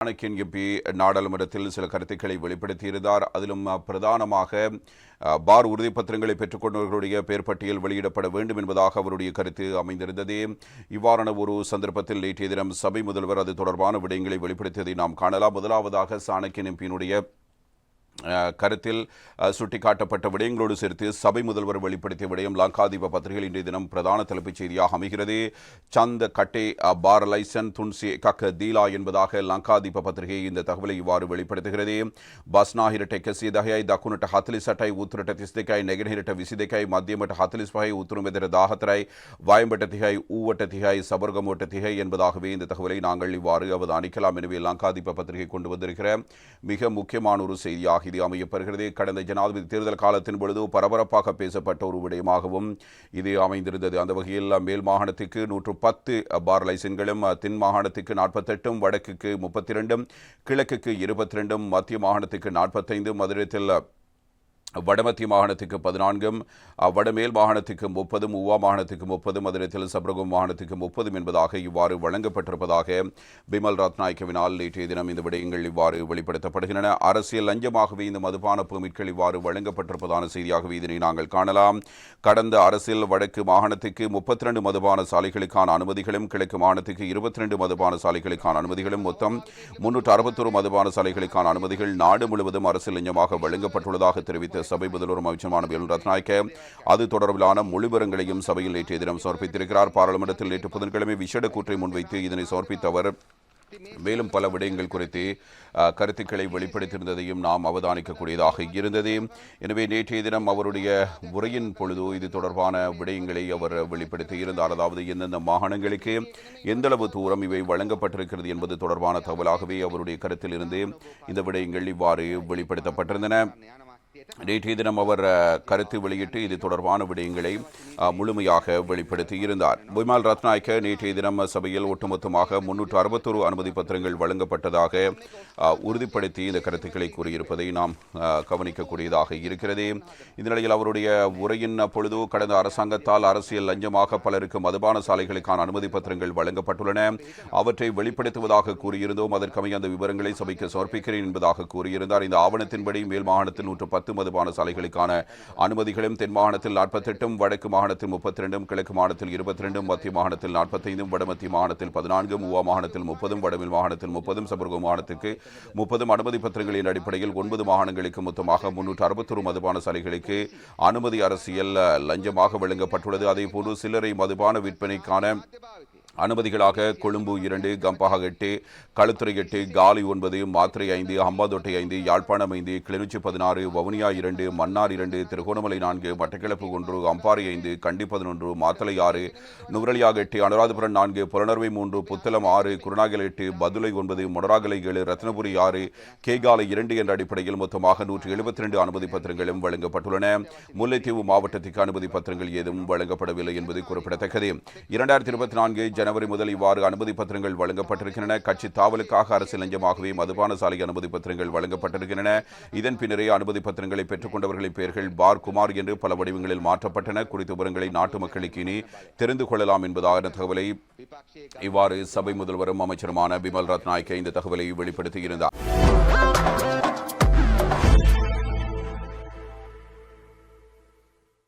சாணக்கியன் MP நாடாளுமன்றத்தில் சில கருத்துக்களை வெளிப்படுத்தியிருந்தார். அதிலும் பிரதானமாக பார் உறுதிப்பத்திரங்களை பெற்றுக்கொண்டவர்களுடைய பேர் பட்டியல் வெளியிடப்பட வேண்டும் என்பதாக அவருடைய கருத்து அமைந்திருந்தது. இவ்வாறான ஒரு சந்தர்ப்பத்தில் நேற்றைய தினம் சபை முதல்வர் அது தொடர்பான விடயங்களை வெளிப்படுத்தியதை நாம் காணலாம். முதலாவதாக சாணக்கியன் எம்பியினுடைய கருத்தில் சுட்டிக்காட்டப்பட்ட விடயங்களோடு சேர்த்து சபை முதல்வர் வெளிப்படுத்திய விடயம் லங்காதீப பத்திரிகையில் இன்றைய தினம் பிரதான தலைப்புச் செய்தியாக அமைகிறது. சந்த கட்டே பாரலைசன் பார் லைசன் துன்சி கக்க தீலா என்பதாக லங்காதீப பத்திரிகை இந்த தகவலை இவ்வாறு வெளிப்படுத்துகிறது. பஸ்னாஹிரட்ட கெசி தகையாய் தக்குனட்ட ஹத்லிஸ் அட்டை ஊத்துரட்ட திஸ்திகாய் நெகனிரட்ட விசிதைக்காய் மத்தியமட்ட ஹத்லிஸ் பகை ஊத்துருமெதிர தாகத்தராய் வாயம்பட்ட திகாய் ஊவட்ட திகாய் சபர்கமோட்ட திகை என்பதாகவே இந்த தகவலை நாங்கள் இவ்வாறு அவதானிக்கலாம். எனவே லங்காதீப பத்திரிகை கொண்டு வந்திருக்கிற மிக முக்கியமான ஒரு செய்தியாக இது அமையப்பெறுகிறது. கடந்த ஜனாதிபதி தேர்தல் காலத்தின் பொழுது பரபரப்பாக பேசப்பட்ட ஒரு விடயமாகவும் இது அமைந்திருந்தது. அந்த வகையில் மேல் மாகாணத்துக்கு நூற்று பத்து பார் லைசன்களும் தென் மாகாணத்துக்கு நாற்பத்தெட்டும் வடக்குக்கு முப்பத்தி ரெண்டும் கிழக்குக்கு இருபத்தி ரெண்டும் மத்திய மாகாணத்துக்கு நாற்பத்தைந்தும் மதுரத்தில் வடமத்திய மாகாணத்துக்கு பதினான்கும் வடமேல் மாகாணத்துக்கு முப்பதும் உவா மாகாணத்துக்கு முப்பதும் மதுரத்தில் சப்ரகம் மாகாணத்துக்கு முப்பதும் என்பதாக இவ்வாறு வழங்கப்பட்டிருப்பதாக பிமல் ரத்நாயக்கவினால் நேற்றைய தினம் இந்த விடயங்கள் இவ்வாறு வெளிப்படுத்தப்படுகின்றன. அரசியல் லஞ்சமாகவே இந்த மதுபான பெர்மிட்கள் இவ்வாறு வழங்கப்பட்டிருப்பதான செய்தியாகவே இதனை நாங்கள் காணலாம். கடந்த அரசியல் வடக்கு மாகாணத்துக்கு முப்பத்தி ரெண்டு மதுபான சாலைகளுக்கான அனுமதிகளும் கிழக்கு மாகாணத்துக்கு இருபத்தி ரெண்டு மதுபான சாலைகளுக்கான அனுமதிகளும் மொத்தம் முன்னூற்று அறுபத்தொரு மதுபான சாலைகளுக்கான அனுமதிகள் நாடு முழுவதும் அரசியல் லஞ்சமாக வழங்கப்பட்டுள்ளதாக தெரிவித்து சபை முதல்வரும் அமைச்சருமான பிஎல் ரத்நாயக்க அது தொடர்பிலான மொழிபெறங்களையும் சபையில் நேற்றைய தினம் சமர்ப்பித்திருக்கிறார். பாராளுமன்றத்தில் நேற்று புதன்கிழமை விசேட கூற்றை முன்வைத்து இதனை சமர்ப்பித்த அவர் மேலும் பல விடயங்கள் குறித்து கருத்துக்களை வெளிப்படுத்தியிருந்ததையும் நாம் அவதானிக்கக்கூடியதாக இருந்தது. எனவே நேற்றைய தினம் அவருடைய உரையின் பொழுது இது தொடர்பான விடயங்களை அவர் வெளிப்படுத்தி இருந்தார். அதாவது எந்தெந்த மாகாணங்களுக்கு எந்தளவு தூரம் இவை வழங்கப்பட்டிருக்கிறது என்பது தொடர்பான தகவலாகவே அவருடைய கருத்தில் இருந்து இந்த விடயங்கள் இவ்வாறு வெளிப்படுத்தப்பட்டிருந்தன. நேற்றைய தினம் அவர் கருத்து வெளியிட்டு இது தொடர்பான விடயங்களை முழுமையாக வெளிப்படுத்தி இருந்தார் பிமால் ரத்நாயக்க நேற்றைய தினம் சபையில் ஒட்டுமொத்தமாக முன்னூற்று அறுபத்தொரு அனுமதி பத்திரங்கள் வழங்கப்பட்டதாக உறுதிப்படுத்தி இந்த கருத்துக்களை கூறியிருப்பதை நாம் கவனிக்கக்கூடியதாக இருக்கிறது. இந்த நிலையில் அவருடைய உரையின் பொழுது கடந்த அரசாங்கத்தால் அரசியல் லஞ்சமாக பலருக்கு மதுபான சாலைகளுக்கான அனுமதி பத்திரங்கள் வழங்கப்பட்டுள்ளன. அவற்றை வெளிப்படுத்துவதாக கூறியிருந்தோம். அதற்கமைய அந்த விவரங்களை சபைக்கு சமர்ப்பிக்கிறேன் என்பதாக கூறியிருந்தார். இந்த ஆவணத்தின்படி மேல் மாகாணத்தில் நூற்று பத்து மதுபான சாலைகளுக்கான அனுமதிகளும் தென் மாகாணத்தில் நாற்பத்தெட்டும் வடக்கு மாகாணத்தில் முப்பத்தி ரெண்டும் கிழக்கு மாகாணத்தில் இருபத்தி ரெண்டும் மத்திய மாகாணத்தில் நாற்பத்தைந்தும் வடமத்திய மாகாணத்தில் பதினான்கும் மூவா மாகாணத்தில் முப்பதும் வடமில் மாகாணத்தில் முப்பதும் சபர்கு மாகாணத்திற்கு முப்பதும் அனுமதி பத்திரங்களின் அடிப்படையில் ஒன்பது மாகாணங்களுக்கு மொத்தமாக முன்னூற்று அறுபத்தொரு மதுபான சாலைகளுக்கு அனுமதி அரசியல் லஞ்சமாக வழங்கப்பட்டுள்ளது. அதேபோன்று சில்லறை மதுபான விற்பனைக்கான அனுமதிகளாக கொழும்பு இரண்டு கம்பஹா எட்டு களுத்துறை எட்டு காலி ஒன்பது மாத்திரை ஐந்து அம்பாதொட்டை ஐந்து யாழ்ப்பாணம் ஐந்து கிளிநொச்சி பதினாறு வவுனியா இரண்டு மன்னார் இரண்டு திருகோணமலை நான்கு மட்டக்கிழப்பு ஒன்று அம்பாறை ஐந்து கண்டி பதினொன்று மாத்தளை ஆறு நுவரலியாக எட்டு அனுராதபுரம் நான்கு புலனர்வை மூன்று புத்தளம் ஆறு குருநாகல் எட்டு பதுளை ஒன்பது மொனராகலை ஏழு ரத்னபுரி ஆறு கேகாலை இரண்டு என்ற அடிப்படையில் மொத்தமாக நூற்றி எழுபத்தி ரெண்டு அனுமதி பத்திரங்களும் வழங்கப்பட்டுள்ளன. முல்லைத்தீவு மாவட்டத்திற்கு அனுமதி பத்திரங்கள் ஏதும் வழங்கப்படவில்லை என்பது குறிப்பிடத்தக்கது. இரண்டாயிரத்தி இருபத்தி நான்கு ஜன ஜனவரி முதல் இவ்வாறு அனுமதி பத்திரங்கள் வழங்கப்பட்டிருக்கின்றன. கட்சி தாவலுக்காக அரசு லஞ்சமாகவே மதுபான சாலை அனுமதி பத்திரங்கள் வழங்கப்பட்டிருக்கின்றன. இதன் பின்னரே அனுமதி பத்திரங்களை பெற்றுக்கொண்டவர்களின் பெயர்கள் பார் குமார் என்று பல வடிவங்களில் மாற்றப்பட்டன. குறித்த விவரங்களை நாட்டு மக்களுக்கு இனி தெரிந்து கொள்ளலாம் என்பதான தகவலை இவ்வாறு சபை முதல்வரும் அமைச்சருமான பிமல் ரத்நாயக்க இந்த தகவலை வெளிப்படுத்தியிருந்தார்.